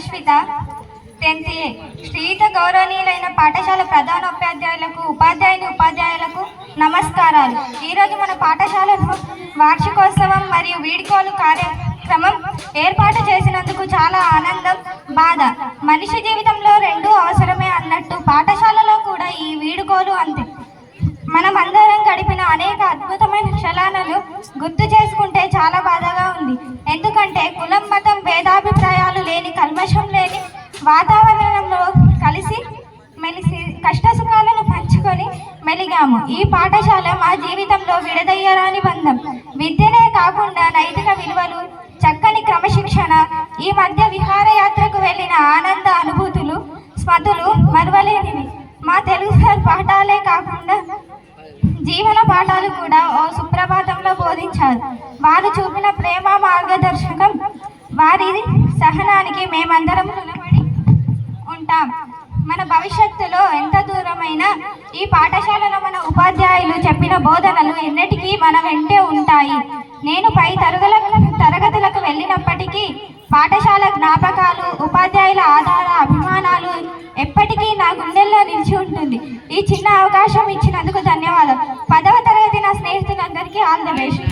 Ashwitha tenth ఏ. శ్రీత గౌరవనీయులైన పాఠశాల ప్రధానోపాధ్యాయులకు ఉపాధ్యాయుని ఉపాధ్యాయులకు నమస్కారాలు. ఈరోజు మన పాఠశాలలో వార్షికోత్సవం మరియు వీడ్కోలు కార్యక్రమం ఏర్పాటు చేసినందుకు చాలా ఆనందం బాధ. మనిషి జీవితంలో రెండూ అవసరమే అన్నట్టు పాఠశాలలో కూడా ఈ వీడుకోలు అంతే. మనం అందరం గడిపిన అనేక అద్భుతమైన క్షణాలను గుర్తు చేసుకుంటూ మెలిగాము ఈ పాఠశాల మా జీవితంలో విడదయ్యరాని బంధం. విద్యనే కాకుండా నైతిక విలువలు చక్కని క్రమశిక్షణ ఈ మధ్య విహారయాత్రకు వెళ్ళిన ఆనంద అనుభూతులు స్మతులు మరువలేనివి. మా తెలుగు సార్ పాఠాలే కాకుండా జీవన పాఠాలు కూడా ఓ సుప్రభాతంలో బోధించారు. వారు చూపిన ప్రేమ మార్గదర్శకం వారి సహనానికి మేమందరం రుణపడి ఉంటాం. మన భవిష్యత్తులో ఎంత దూరమైనా ఈ పాఠశాలలో మన ఉపాధ్యాయులు చెప్పిన బోధనలు ఎన్నటికీ మన వెంటే ఉంటాయి. నేను పై తరగల తరగతులకు వెళ్ళినప్పటికీ పాఠశాల జ్ఞాపకాలు ఉపాధ్యాయుల ఆధార అభిమానాలు ఎప్పటికీ నా గుండెల్లో నిలిచి ఉంటుంది. ఈ చిన్న అవకాశం ఇచ్చినందుకు ధన్యవాదాలు పదవ తరగతి నా స్నేహితులందరికీ ఆల్ ద బెస్ట్.